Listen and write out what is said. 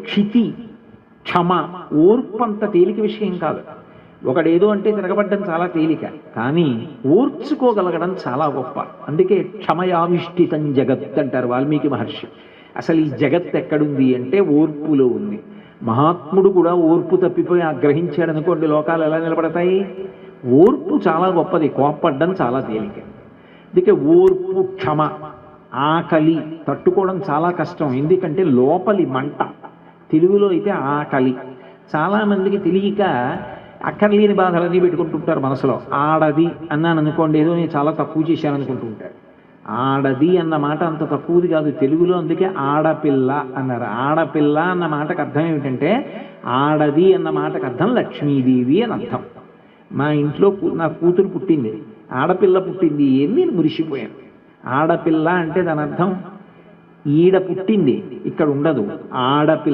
క్షితి క్షమ ఓర్పు అంత తేలిక విషయం కాదు. ఒకడేదో అంటే తిరగబడ్డం చాలా తేలిక కానీ ఓర్చుకోగలగడం చాలా గొప్ప. అందుకే క్షమయావిష్ఠితం జగత్ అంటారు వాల్మీకి మహర్షి. అసలు ఈ జగత్ ఎక్కడుంది అంటే ఓర్పులో ఉంది. మహాత్ముడు కూడా ఓర్పు తప్పిపోయి ఆగ్రహించాడు అనుకోండి లోకాలు ఎలా నిలబడతాయి? ఓర్పు చాలా గొప్పది కోప్పడ్డం చాలా తేలిక. అందుకే ఓర్పు క్షమ ఆకలి తట్టుకోవడం చాలా కష్టం. ఎందుకంటే లోపలి మంట. తెలుగులో అయితే ఆకలి చాలామందికి తెలియక అక్కర్లేని బాధలన్నీ పెట్టుకుంటుంటారు మనసులో. ఆడది అన్నాను అనుకోండి ఏదో నేను చాలా తక్కువ చేశాను అనుకుంటుంటారు ఆడది అన్న మాట అంత తక్కువది కాదు. తెలుగులో అందుకే ఆడపిల్ల అన్నారు. ఆడపిల్ల అన్న మాటకు అర్థం ఏమిటంటే ఆడది అన్న మాటకు అర్థం లక్ష్మీదేవి అని అర్థం. మా ఇంట్లో కూ- నా కూతురు పుట్టింది. ఆడపిల్ల పుట్టింది అని నేను మురిసిపోయాను. ఆడపిల్ల అంటే దాని అర్థం ఈడ పుట్టింది ఇక్కడ ఉండదు. ఆడపిల్ల